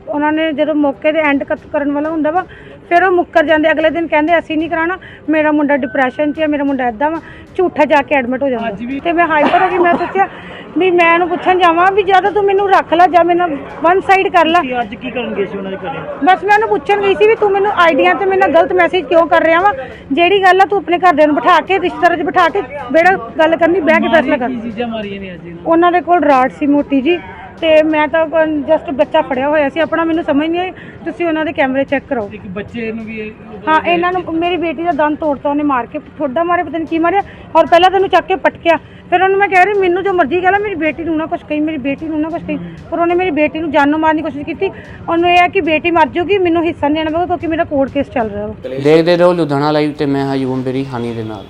ਉਹਨਾਂ ਨੇ ਜਦੋਂ ਮੌਕੇ ਦੇ ਐਂਡ ਕਰਨ ਵਾਲਾ ਹੁੰਦਾ ਵਾ ਫਿਰ ਉਹ ਮੁੱਕਰ ਜਾਂਦੇ ਅਗਲੇ ਦਿਨ ਕਹਿੰਦੇ ਅਸੀਂ ਨਹੀਂ ਕਰਾਣਾ ਮੇਰਾ ਮੁੰਡਾ ਡਿਪਰੈਸ਼ਨ 'ਚ ਹੈ ਮੇਰਾ ਮੁੰਡਾ ਐਦਾਂ ਵਾ ਝੂਠਾ ਜਾ ਕੇ ਐਡਮਿਟ ਹੋ ਜਾਂਦਾ ਤੇ ਮੈਂ ਹਾਈਪਰ ਹੋ ਗਈ ਮੈਂ ਸੋਚਿਆ ਵੀ ਮੈਂ ਇਹਨੂੰ ਪੁੱਛਣ ਜਾਵਾਂ ਵੀ ਜਾਂ ਤਾਂ ਮੈਨੂੰ ਰੱਖ ਲੈ ਜਾਂ ਮੈਨੂੰ ਵਨ ਸਾਈਡ ਕਰ ਲੈ। ਅੱਜ ਕੀ ਕਰਨ ਗਏ ਸੀ ਉਹਨਾਂ ਦੇ ਘਰੇ? ਬਸ ਮੈਂ ਉਹਨੂੰ ਪੁੱਛਣ ਗਈ ਸੀ ਵੀ ਤੂੰ ਮੈਨੂੰ ਆਈਡੀਆ ਤੇ ਮੇਰੇ ਨਾਲ ਗਲਤ ਮੈਸੇਜ ਕਿਉਂ ਕਰ ਰਿਹਾ ਵਾ? ਜਿਹੜੀ ਗੱਲ ਆ ਤੂੰ ਆਪਣੇ ਘਰਦਿਆਂ ਨੂੰ ਬਿਠਾ ਕੇ ਰਿਸ਼ਤੇਦਾਰਾਂ 'ਚ ਬਿਠਾ ਕੇ ਬੇੜਾ ਗੱਲ ਕਰਨੀ ਬਹਿ ਕੇ ਫੈਸਲਾ ਕਰ। ਉਹਨਾਂ ਦੇ ਕੋਲ ਰਾਡ ਸੀ ਮੋਟੀ ਜੀ। ਤੇ ਮੈਂ ਤਾਂ ਜਸਟ ਬੱਚਾ ਫੜਿਆ ਹੋਇਆ ਸੀ ਆਪਣਾ ਮੈਨੂੰ ਸਮਝ ਨਹੀਂ ਆਈ ਤੁਸੀਂ ਉਹਨਾਂ ਦੇ ਕੈਮਰੇ ਚੈੱਕ ਕਰਾਓ ਇੱਕ ਬੱਚੇ ਨੂੰ ਵੀ ਹਾਂ ਇਹਨਾਂ ਨੂੰ ਮੇਰੀ ਬੇਟੀ ਦਾ ਦੰਦ ਤੋੜਤਾ ਉਹਨੇ ਮਾਰ ਕੇ ਠੋਡਾ ਮਾਰੇ ਪਤਾ ਨਹੀਂ ਕੀ ਮਾਰਿਆ ਔਰ ਪਹਿਲਾਂ ਤੈਨੂੰ ਚੱਕ ਕੇ ਪਟਕਿਆ। ਫਿਰ ਉਹਨੂੰ ਮੈਂ ਕਹਿ ਰਹੀ ਮੈਨੂੰ ਜੋ ਮਰਜ਼ੀ ਕਹਿ ਲੈ ਮੇਰੀ ਬੇਟੀ ਨੂੰ ਨਾ ਕੁਛ ਕਹੀ ਮੇਰੀ ਬੇਟੀ ਨੂੰ ਨਾ ਕੁਛ ਕਹੀ। ਪਰ ਉਹਨੇ ਮੇਰੀ ਬੇਟੀ ਨੂੰ ਜਾਨੋਂ ਮਾਰਨ ਦੀ ਕੋਸ਼ਿਸ਼ ਕੀਤੀ। ਉਹਨੂੰ ਇਹ ਆ ਕਿ ਬੇਟੀ ਮਰ ਜਾਊਗੀ ਮੈਨੂੰ ਹਿੱਸਾ ਨਹੀਂ ਦੇਣਾ ਪਊਗਾ ਕਿਉਂਕਿ ਮੇਰਾ ਕੋਰਟ ਕੇਸ ਚੱਲ ਰਿਹਾ ਵਾ। ਦੇਖਦੇ ਰਹੋ ਲੁਧਿਆਣਾ ਲਾਈਵ ਤੇ ਮੈਂ ਹਾਂ ਯੂਮ ਬੇਰੀ ਹਾਨੀ ਦੇ ਨਾਲ।